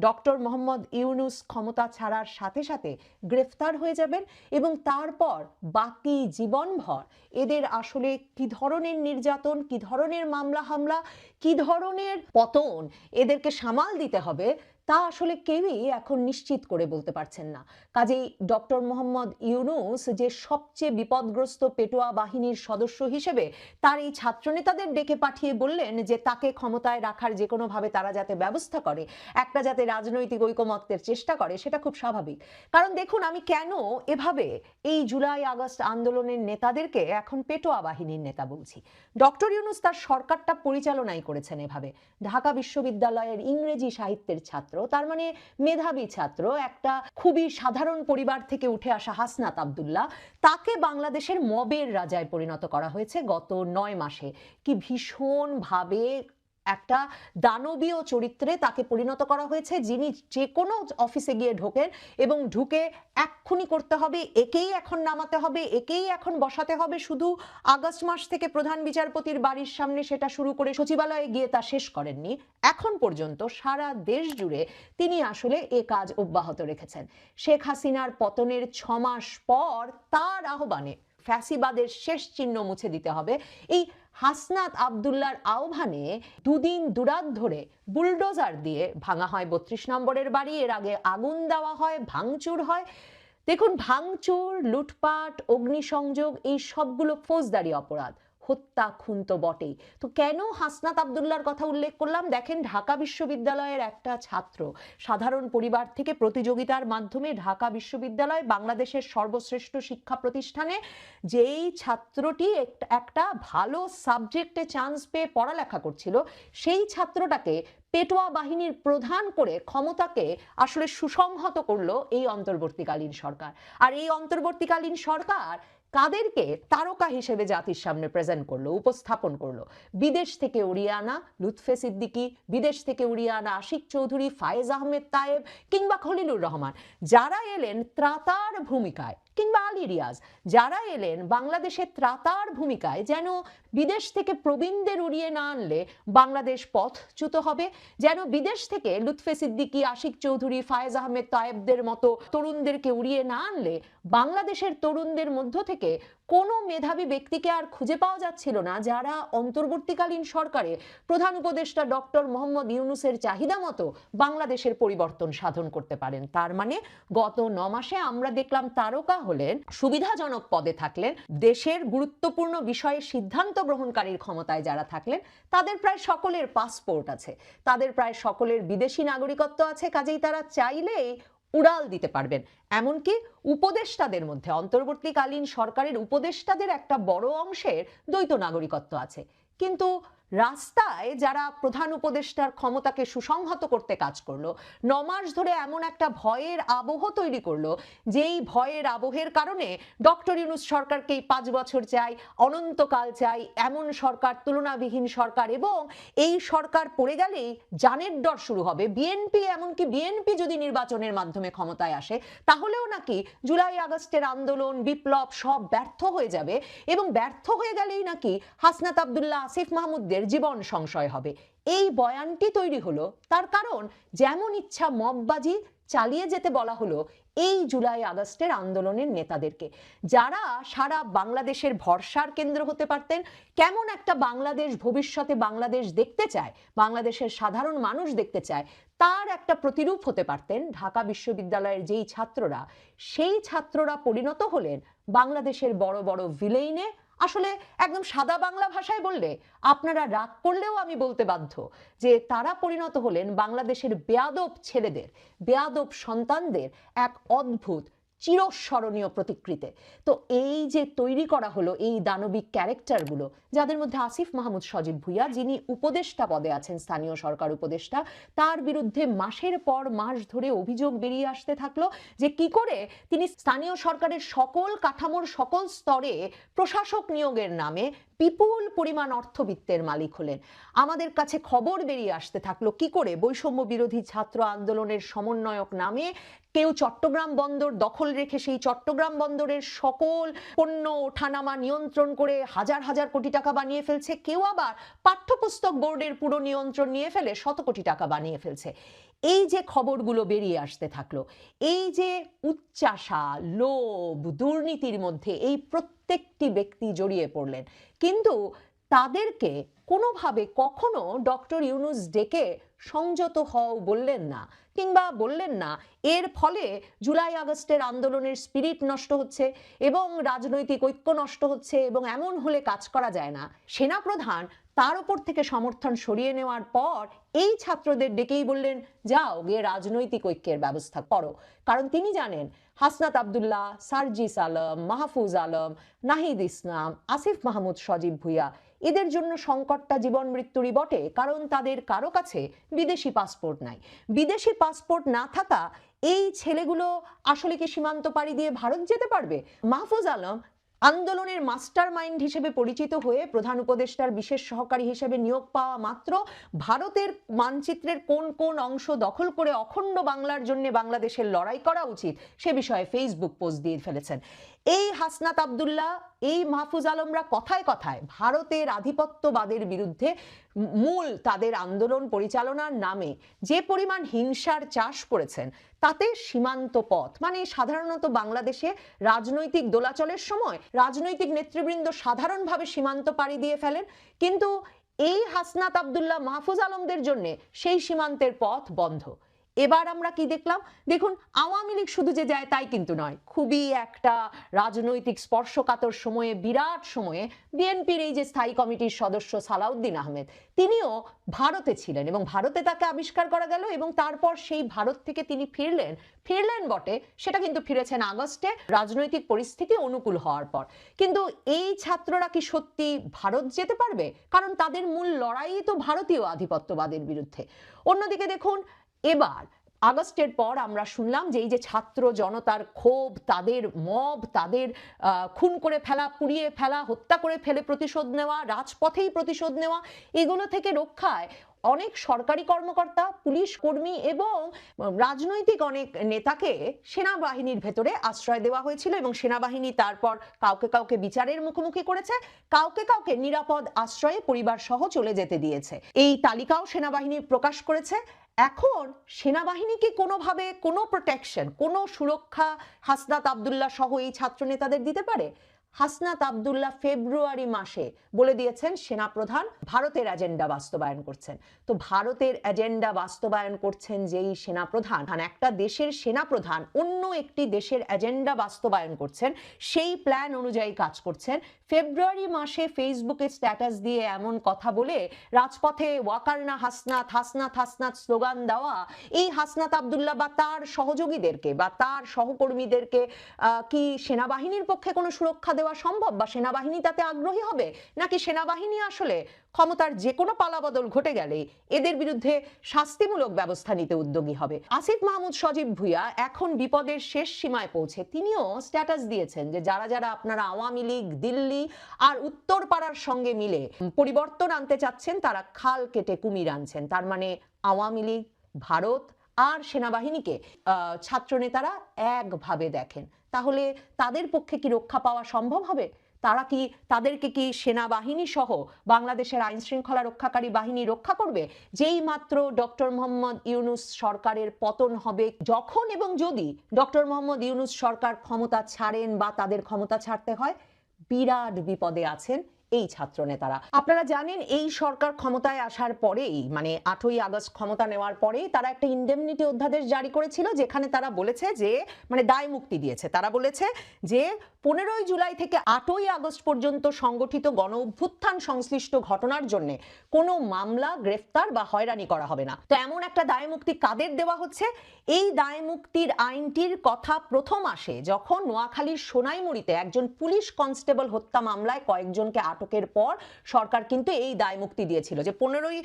Doctor Mohammad Yunus ক্ষমতা ছাড়ার সাথে সাথে গ্রেফতার হয়ে যাবেন এবং তারপর বাকি জীবনভর এদের আসলে কি ধরনের নির্যাতন, কি ধরনের মামলা হামলা, কি ধরনের পতন এদেরকে সামাল দিতে হবে তা আসলে কেউই এখন নিশ্চিত করে বলতে পারছেন না। কাজেই ডক্টর মোহাম্মদ ইউনুস যে সবচেয়ে বিপদগ্রস্ত পেটোয়া বাহিনীর সদস্য হিসেবে তার এই ছাত্রনেতাদের ডেকে পাঠিয়ে বললেন যে তাকে ক্ষমতায় রাখার যে কোনোভাবে তারা যাতে ব্যবস্থা করে, একটা যাতে রাজনৈতিক ঐকমত্যের চেষ্টা করে, সেটা খুব স্বাভাবিক। কারণ দেখুন, আমি কেন এভাবে এই জুলাই আগস্ট আন্দোলনের নেতাদেরকে এখন পেটোয়া বাহিনীর নেতা বলছি? ডক্টর ইউনুস তার সরকারটা পরিচালনাই করেছেন এভাবে। ঢাকা বিশ্ববিদ্যালয়ের ইংরেজি সাহিত্যের ছাত্র তার মানে মেধাবী ছাত্র, একটা খুবই সাধারণ পরিবার থেকে উঠে আসা হাসনাত আবদুল্লাহ, তাকে বাংলাদেশের মবের রাজায় পরিণত করা হয়েছে গত নয় মাসে। কি ভীষণভাবে একটা দানবীয় চরিত্রে তাকে পরিণত করা হয়েছে, যিনি যে কোনো অফিসে গিয়ে ঢোকেন এবং ঢুকে এক্ষুনি করতে হবে, একেই এখন নামাতে হবে, একেই এখন বসাতে হবে। শুধু আগস্ট মাস থেকে প্রধান বিচারপতির বাড়ির সামনে সেটা শুরু করে সচিবালয়ে গিয়ে তা শেষ করেননি। এখন পর্যন্ত সারা দেশ জুড়ে তিনি আসলে এ কাজ অব্যাহত রেখেছেন। শেখ হাসিনার পতনের ছ মাস পর তার আহ্বানে ফ্যাসিবাদের শেষ চিহ্ন মুছে দিতে হবে। এই হাসনাত আবদুল্লার আহ্বানে দুদিন দুরাত ধরে বুলডোজার দিয়ে ভাঙা হয় বত্রিশ নম্বরের বাড়ি। এর আগে আগুন দেওয়া হয়, ভাঙচুর হয়। দেখুন, ভাঙচুর, লুটপাট, অগ্নিসংযোগ, এই সবগুলো ফৌজদারি অপরাধ। হত্যা খুন তো বটেই। তো কেন হাসনাত আবদুল্লার কথা উল্লেখ করলাম? দেখেন, ঢাকা বিশ্ববিদ্যালয়ের একটা ছাত্র সাধারণ পরিবার থেকে প্রতিযোগিতার মাধ্যমে ঢাকা বিশ্ববিদ্যালয় বাংলাদেশের সর্বশ্রেষ্ঠ শিক্ষা প্রতিষ্ঠানে যেই ছাত্রটি একটা- ভালো সাবজেক্টে চান্স পেয়ে পড়ালেখা করছিল, সেই ছাত্রটাকে পেটোয়া বাহিনীর প্রধান করে ক্ষমতাকে আসলে সুসংহত করল এই অন্তর্বর্তীকালীন সরকার। আর এই অন্তর্বর্তীকালীন সরকার কাদেরকে তারকা হিসেবে জাতির সামনে প্রেজেন্ট করল, উপস্থাপন করল। বিদেশ থেকে উড়িয়ে আনা লুৎফে সিদ্দিকী, বিদেশ থেকে উড়িয়ে আনা আশিক চৌধুরী, ফায়েজ আহমেদ তায়েব কিংবা খলিলুর রহমান, যারা এলেন ত্রাতার ভূমিকায় কিংবা আলী রিয়াজ, যারা এলেন বাংলাদেশের ত্রাতার ভূমিকায়, যেন বিদেশ থেকে প্রবীণদের উড়িয়ে না আনলে বাংলাদেশ পথচ্যুত হবে, যেন বিদেশ থেকে লুৎফে সিদ্দিকী, আশিক চৌধুরী, ফায়েজ আহমেদ তায়েবদের মতো তরুণদেরকে উড়িয়ে না আনলে বাংলাদেশের তরুণদের মধ্য থেকে কোনো মেধাবী ব্যক্তিকে আর খুঁজে পাওয়া যাচ্ছিল না, যারা অন্তর্বর্তীকালীন সরকারে প্রধান উপদেষ্টা ডক্টর মোহাম্মদ ইউনুসের চাহিদা মতো বাংলাদেশের পরিবর্তন সাধন করতে পারেন। তার মানে গত ন মাসে আমরা দেখলাম তারকা হলেন, সুবিধাজনক পদে থাকলেন, দেশের গুরুত্বপূর্ণ বিষয়ে সিদ্ধান্ত গ্রহণকারীর ক্ষমতায় যারা থাকলেন, তাদের প্রায় সকলের পাসপোর্ট আছে। তাদের প্রায় সকলের বিদেশি নাগরিকত্ব আছে, কাজেই তারা চাইলেই উড়াল দিতে পারবেন। এমনকি উপদেষ্টাদের মধ্যে, অন্তর্বর্তীকালীন সরকারের উপদেষ্টাদের একটা বড় অংশের দ্বৈত নাগরিকত্ব আছে। কিন্তু রাস্তায় যারা প্রধান উপদেষ্টার ক্ষমতাকে সুসংহত করতে কাজ করল নমাস ধরে এমন একটা ভয়ের আবহ তৈরি করল, যেই ভয়ের আবহের কারণে ডক্টর ইউনুস সরকারকে এই পাঁচ বছর চাই, অনন্তকাল চাই, এমন সরকার, তুলনাবিহীন সরকার এবং এই সরকার পড়ে গেলেই জানের ডর শুরু হবে। বিএনপি, এমনকি বিএনপি যদি নির্বাচনের মাধ্যমে ক্ষমতায় আসে, তাহলেও নাকি জুলাই আগস্টের আন্দোলন, বিপ্লব সব ব্যর্থ হয়ে যাবে এবং ব্যর্থ হয়ে গেলেই নাকি হাসনাত আবদুল্লাহ, আসিফ মাহমুদদের জীবন সংশয় হবে। এই বয়ানটি তৈরি হলো তার কারণ, যেমন ইচ্ছা মববাজি চালিয়ে যেতে বলা হলো এই জুলাই আগস্টের আন্দোলনের নেতাদেরকে। যারা সারা বাংলাদেশের ভরসার কেন্দ্র হতে পারতেন, কেমন একটা বাংলাদেশ ভবিষ্যতে বাংলাদেশ দেখতে চায়, বাংলাদেশের সাধারণ মানুষ দেখতে চায়, তার একটা প্রতিরূপ হতে পারতেন ঢাকা বিশ্ববিদ্যালয়ের যেই ছাত্ররা। সেই ছাত্ররা পরিণত হলেন বাংলাদেশের বড় বড় ভিলেইনে আসলে একদম সাদা বাংলা ভাষায় বললে আপনারা রাগ করলেও আমি বলতে বাধ্য যে তারা পরিণত হলেন বাংলাদেশের বেয়াদব ছেলেদের, বেয়াদব সন্তানদের এক অদ্ভুত চিরস্মরণীয় প্রতিকৃতে। তো এই যে তৈরি করা হলো এই দানবিক ক্যারেক্টারগুলো যাদের মধ্যে আসিফ মাহমুদ সজীব ভুইয়া, যিনি উপদেষ্টা পদে আছেন, স্থানীয় সরকার উপদেষ্টা, তার বিরুদ্ধে মাসের পর মাস ধরে অভিযোগ বেরিয়ে আসতে থাকল যে কি করে তিনি স্থানীয় সরকারের সকল কাঠামোর সকল স্তরে প্রশাসক নিয়োগের নামে বিপুল পরিমাণ অর্থবিত্তের মালিক হলেন। আমাদের কাছে খবর বেরিয়ে আসতে থাকল কি করে বৈষম্য বিরোধী ছাত্র আন্দোলনের সমন্বয়ক নামে কেউ চট্টগ্রাম বন্দর দখল রেখে সেই চট্টগ্রাম বন্দরের সকল পণ্য ওঠানামা নিয়ন্ত্রণ করে হাজার হাজার কোটি টাকা বানিয়ে ফেলছে। কেউ আবার পাঠ্যপুস্তক বোর্ডের পুরো নিয়ন্ত্রণ নিয়ে ফেলে, শত কোটি টাকা বানিয়ে ফেলছে। এই যে খবরগুলো বেরিয়ে আসতে থাকল, এই যে উচ্চাসা লোভ, দুর্নীতির মধ্যে এই প্রত্যেকটি ব্যক্তি জড়িয়ে পড়লেন। কিন্তু তাদেরকে কোনোভাবে কখনো ডক্টর ইউনুস ডেকে সংযত হও বললেন না, কিংবা বললেন না, এর ফলে জুলাই আগস্টের আন্দোলনের স্পিরিট নষ্ট হচ্ছে এবং রাজনৈতিক ঐক্য নষ্ট হচ্ছে এবং এমন হলে কাজ করা যায় না। সেনাপ্রধান তার উপর থেকে সমর্থন সরিয়ে নেওয়ার পর এই ছাত্রদের ডেকেই বললেন, যাও গিয়ে রাজনৈতিক ঐক্যের ব্যবস্থা করো। কারণ তিনি জানেন, হাসনাত আবদুল্লাহ, সার্জিস আলম, মাহফুজ আলম, নাহিদ ইসলাম, আসিফ মাহমুদ, সজীব ভুইয়া এদের জন্য সংকটটা জীবন মৃত্যুরই বটে, কারণ তাদের কারও কাছে বিদেশি পাসপোর্ট নাই। বিদেশি পাসপোর্ট না থাকা এই ছেলেগুলো আসলে কি সীমান্ত পাড়ি দিয়ে ভারত যেতে পারবে? মাহফুজ আলম আন্দোলনের মাস্টার মাইন্ড হিসেবে পরিচিত হয়ে প্রধান উপদেষ্টার বিশেষ সহকারী হিসেবে নিয়োগ পাওয়া মাত্র, ভারতের মানচিত্রের কোন কোন অংশ দখল করে অখণ্ড বাংলার জন্য বাংলাদেশের লড়াই করা উচিত সে বিষয়ে ফেসবুক পোস্ট দিয়ে ফেলেছেন। এই হাসনাত আবদুল্লাহ, এই মাহফুজ আলমরা কথায় কথায় ভারতের আধিপত্যবাদের বিরুদ্ধে মূল তাদের আন্দোলন পরিচালনার নামে যে পরিমাণ হিংসার চাষ করেছেন, তাতে সীমান্ত পথ মানে সাধারণত বাংলাদেশে রাজনৈতিক দোলাচলের সময় রাজনৈতিক নেতৃবৃন্দ সাধারণভাবে সীমান্ত পাড়ি দিয়ে ফেলেন, কিন্তু এই হাসনাত আবদুল্লাহ মাহফুজ আলমদের জন্য সেই সীমান্তের পথ বন্ধ। এবার আমরা কি দেখলাম? দেখুন, আওয়ামী লীগ শুধু যে যায় তাই কিন্তু নয়। খুবই একটা রাজনৈতিক স্পর্শকাতর সময়ে, বিরাট সময়ে বিএনপির এই যে স্থায়ী কমিটির সদস্য সালাউদ্দিন আহমেদ, তিনিও ভারতে ছিলেন এবং ভারতে তাকে আবিষ্কার করা গেল এবং তারপর সেই ভারত থেকে তিনি ফিরলেন। ফিরলেন বটে, সেটা কিন্তু ফিরেছেন আগস্টে, রাজনৈতিক পরিস্থিতি অনুকূল হওয়ার পর। কিন্তু এই ছাত্ররা কি সত্যি ভারত যেতে পারবে? কারণ তাদের মূল লড়াই তো ভারতীয় আধিপত্যবাদের বিরুদ্ধে। অন্যদিকে দেখুন এবার আগস্টের পর আমরা শুনলাম যে এই যে ছাত্র জনতার ক্ষোভ, তাদের মব, তাদের খুন করে ফেলা, পুড়িয়ে ফেলা, হত্যা করে ফেলে প্রতিশোধ নেওয়া, রাজপথেই প্রতিশোধ নেওয়া, এগুলো থেকে রক্ষায় অনেক সরকারি কর্মকর্তা, পুলিশ কর্মী এবং রাজনৈতিক অনেক নেতাকে সেনাবাহিনীর ভেতরে আশ্রয় দেওয়া হয়েছিল এবং সেনাবাহিনী তারপর কাউকে কাউকে বিচারের মুখোমুখি করেছে, কাউকে কাউকে নিরাপদ আশ্রয়ে পরিবার সহ চলে যেতে দিয়েছে। এই তালিকাও সেনাবাহিনী প্রকাশ করেছে। এখন সেনাবাহিনীকে কোনোভাবে কোনো প্রোটেকশন কোনো সুরক্ষা হাসনাত আবদুল্লাহ সহ এই ছাত্রনেতাদের দিতে পারে? হাসনাত আবদুল্লাহ ফেব্রুয়ারি মাসে বলে দিয়েছেন, সেনাপ্রধান ভারতের এজেন্ডা বাস্তবায়ন করছেন। তো ভারতের এজেন্ডা বাস্তবায়ন করছেন যেই সেনাপ্রধান একটা দেশের সেনাপ্রধান অন্য একটি দেশের এজেন্ডা বাস্তবায়ন করছেন, সেই প্ল্যান অনুযায়ী কাজ করছেন। ফেব্রুয়ারি মাসে ফেসবুকে স্ট্যাটাস দিয়ে এমন কথা বলে রাজপথে ওয়াকারনা হাসনাত হাসনাত হাসনাত স্লোগান দেওয়া, এই হাসনাত আবদুল্লাহ বা তার সহযোগীদেরকে বা তার সহকর্মীদেরকে কি সেনাবাহিনীর পক্ষে কোনো সুরক্ষা দেওয়া সম্ভব বা সেনাবাহিনী তাতে আগ্রহী হবে? নাকি সেনাবাহিনী আসলে ক্ষমতার যে কোনো পালাবদল ঘটে গেলে এদের বিরুদ্ধে শাস্তিমূলক ব্যবস্থা নিতে উদ্যোগী হবে? আসিফ মাহমুদ, সজীব ভুইয়া, এখন বিপদের শেষ সীমায় পৌঁছে তিনিও স্ট্যাটাস দিয়েছেন যে যারা যারা আপনারা আওয়ামী লীগ, দিল্লি আর উত্তরপাড়ার সঙ্গে মিলে পরিবর্তন আনতে চাচ্ছেন, তারা খাল কেটে কুমির আনছেন। তার মানে আওয়ামী লীগ, ভারত আর সেনাবাহিনীকে ছাত্রনেতারা একভাবে দেখেন। তাহলে তাদের পক্ষে কি রক্ষা পাওয়া সম্ভব হবে? তারা কি, তাদেরকে কি সেনাবাহিনী সহ বাংলাদেশের আইন শৃঙ্খলা রক্ষাকারী বাহিনী রক্ষা করবে? যেই মাত্র ডক্টর মোহাম্মদ ইউনুস সরকারের পতন হবে যখন এবং যদি ডক্টর মোহাম্মদ ইউনুস সরকার ক্ষমতা ছাড়েন বা তাদের ক্ষমতা ছাড়তে হয়, বিরাট বিপদে আছেন। এই ছাত্র নেতারা আপনারা জানেন, এই সরকার ক্ষমতায় আসার পরেই মানে আটই আগস্ট ক্ষমতা নেওয়ার পরেই তারা একটা ইন্ডেমনিটি অধ্যাদেশ জারি করেছিল, যেখানে তারা বলেছে যে মানে দায় মুক্তি দিয়েছে। তারা বলেছে যে, পনেরোই জুলাই থেকে আটই আগস্ট পর্যন্ত সংগঠিত গণ অভ্যুত্থান সংশ্লিষ্ট ঘটনার জন্য কোনো মামলা, গ্রেফতার বা হয়রানি করা হবে না। তো এমন একটা দায় মুক্তি কাদের দেওয়া হচ্ছে? এই দায় মুক্তির আইনটির কথা প্রথম আসে যখন নোয়াখালীর সোনাইমুড়িতে একজন পুলিশ কনস্টেবল হত্যা মামলায় কয়েকজনকে আটকের পর সরকার কিন্তু এই দায় মুক্তি দিয়েছিল যে পনেরোই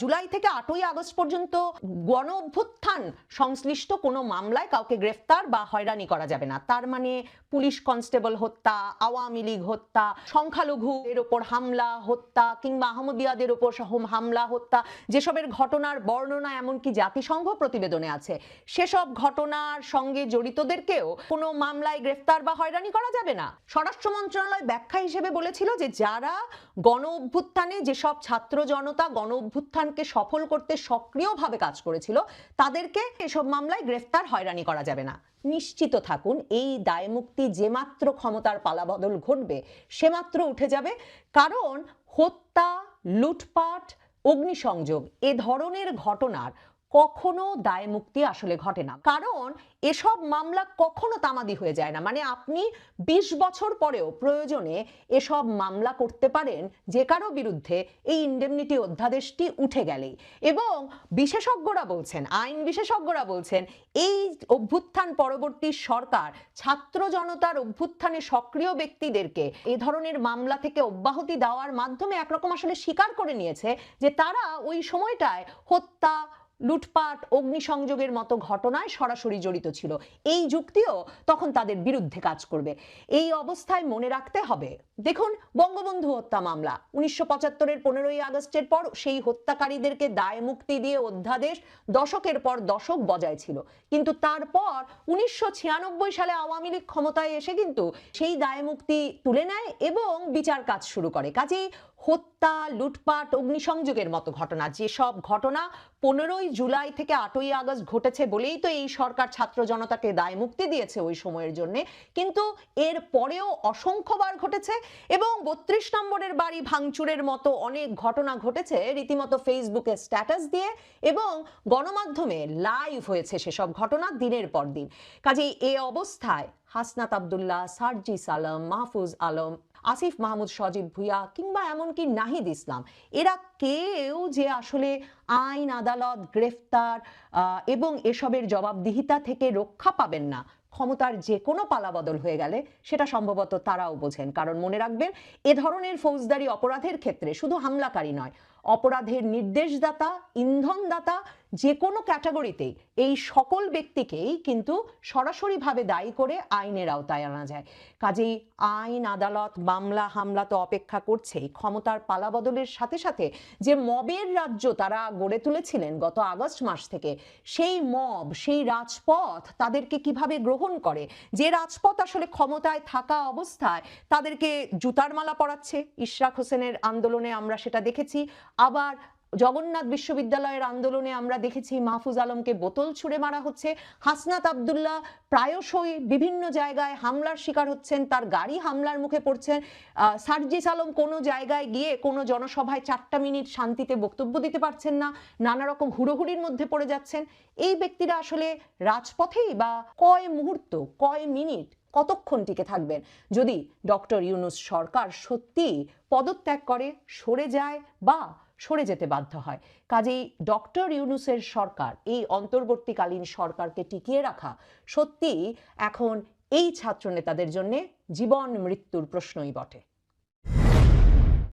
জুলাই থেকে আটই আগস্ট পর্যন্ত গণ অভ্যুত্থান সংশ্লিষ্ট কোনো মামলায় কাউকে গ্রেফতার বা হয়রানি করা যাবে না। তার মানে পুলিশ কনস্টেবল হত্যা, আওয়ামী লীগ হত্যা, সংখ্যালঘু এর ওপর হামলা, হত্যা কিংবা আহমদিয়াদের ওপর হামলা, হত্যা যেসবের ঘটনার বর্ণনা এমনকি জাতিসংঘ প্রতিবেদনে আছে, সেসব ঘটনার সঙ্গে জড়িতদেরকেও কোনো মামলায় গ্রেফতার বা হয়রানি করা যাবে না। স্বরাষ্ট্র মন্ত্রণালয় ব্যাখ্যা হিসেবে বলেছিল যে যা যারা গণ অভ্যুত্থানে যেসব ছাত্র জনতা গণ অভ্যুত্থানকে সফল করতে সক্রিয়ভাবে কাজ করেছিল, তাদেরকে এসব মামলায় গ্রেফতার হয়রানি করা যাবে না। নিশ্চিত থাকুন, এই দায়মুক্তি যে মাত্র ক্ষমতার পালাবদল ঘটবে সে মাত্র উঠে যাবে। কারণ হত্যা, লুটপাট, অগ্নিসংযোগ, এ ধরনের ঘটনার কখনো দায়মুক্তি আসলে ঘটে না। কারণ এসব মামলা কখনো তামাদি হয়ে যায় না। মানে আপনি ২০ বছর পরেও প্রয়োজনে এসব মামলা করতে পারেন যে কারও বিরুদ্ধে এই ইন্ডেমনিটি অধ্যাদেশটি উঠে গেলেই। এবং বিশেষজ্ঞরা বলছেন, আইন বিশেষজ্ঞরা বলছেন, এই অভ্যুত্থান পরবর্তী সরকার ছাত্র জনতার অভ্যুত্থানে সক্রিয় ব্যক্তিদেরকে এ ধরনের মামলা থেকে অব্যাহতি দেওয়ার মাধ্যমে একরকম আসলে স্বীকার করে নিয়েছে যে তারা ওই সময়টায় হত্যা লুটপাট, অগ্নিসংযোগের মতো ঘটনায় সরাসরি জড়িত ছিল। এই যুক্তিও তখন তাদের বিরুদ্ধে কাজ করবে। এই অবস্থায় মনে রাখতে হবে, দেখুন, বঙ্গবন্ধু হত্যা মামলা। উনিশশো পঁচাত্তরের পনেরোই আগস্টের পর সেই হত্যাকারীদেরকে দায় মুক্তি দিয়ে অধ্যাদেশ দশকের পর দশক বজায় ছিল। কিন্তু তারপর উনিশশো ছিয়ানব্বই সালে আওয়ামী লীগ ক্ষমতায় এসে কিন্তু সেই দায় মুক্তি তুলে নেয় এবং বিচার কাজ শুরু করে। কাজেই হত্যা, লুটপাট, অগ্নিসংযোগের মতো ঘটনা। যেসব ঘটনা পনেরোই জুলাই থেকে আটই আগস্ট ঘটেছে বলেই তো এই সরকার ছাত্র জনতাকে দায় মুক্তি দিয়েছে ওই সময়ের জন্য। কিন্তু এর পরেও অসংখ্যবার ঘটেছে এবং বত্রিশ নম্বরের বাড়ি ভাঙচুরের মতো অনেক ঘটনা ঘটেছে রীতিমতো ফেসবুকে স্ট্যাটাস দিয়ে এবং গণমাধ্যমে লাইভ হয়েছে সেসব ঘটনা দিনের পর দিন। কাজেই এ অবস্থায় হাসনাত আবদুল্লাহ সার্জিস আলম মাহফুজ আলম আসিফ মাহমুদ, সজীব ভুইয়া কিংবা এমনকি নাহিদ ইসলাম। এরা কেউ যে আসলে আইন, আদালত, গ্রেফতার এবং এসবের জবাবদিহিতা থেকে রক্ষা পাবেন না। ক্ষমতার যে কোনো পালাবদল হয়ে গেলে সেটা সম্ভবত তারাও বোঝেন। কারণ মনে রাখবেন, এ ধরনের ফৌজদারি অপরাধের ক্ষেত্রে শুধু হামলাকারী নয়, অপরাধের নির্দেশদাতা, ইন্ধনদাতা যে কোনো ক্যাটাগরিতেই এই সকল ব্যক্তিকেই কিন্তু সরাসরিভাবে দায়ী করে আইনের আওতায় আনা যায়। কাজেই আইন, আদালত, মামলা, হামলা তো অপেক্ষা করছেই। ক্ষমতার পালাবদলের সাথে সাথে যে মবের রাজ্য তারা গড়ে তুলেছিলেন গত আগস্ট মাস থেকে, সেই মব, সেই রাজপথ তাদেরকে কীভাবে গ্রহণ করে? যে রাজপথ আসলে ক্ষমতায় থাকা অবস্থায় তাদেরকে জুতার মালা পরাচ্ছে। ইশরাক হোসেনের আন্দোলনে আমরা সেটা দেখেছি। আবার জগন্নাথ বিশ্ববিদ্যালয়ের আন্দোলনে আমরা দেখেছি মাহফুজ আলমকে বোতল ছুঁড়ে মারা হচ্ছে। হাসনাত আবদুল্লাহ প্রায়শই বিভিন্ন জায়গায় হামলার শিকার হচ্ছেন, তার গাড়ি হামলার মুখে পড়ছেন সার্জিস আলম কোনো জায়গায় গিয়ে কোনো জনসভায় চারটা মিনিট শান্তিতে বক্তব্য দিতে পারছেন না, নানা রকম হুড়োহুড়ির মধ্যে পড়ে যাচ্ছেন। এই ব্যক্তিরা আসলে রাজপথেই বা কয় মুহূর্ত, কয় মিনিট, কতক্ষণ টিকে থাকবেন? যদি ডক্টর ইউনুস সরকার সত্যি পদত্যাগ করে, সরে যায় বা সরে যেতে বাধ্য হয়। কাজেই ডক্টর ইউনুসের সরকার, এই অন্তর্বর্তীকালীন সরকারকে টিকিয়ে রাখা সত্যিই এখন এই ছাত্রনেতাদের জন্যে জীবন মৃত্যুর প্রশ্নই বটে।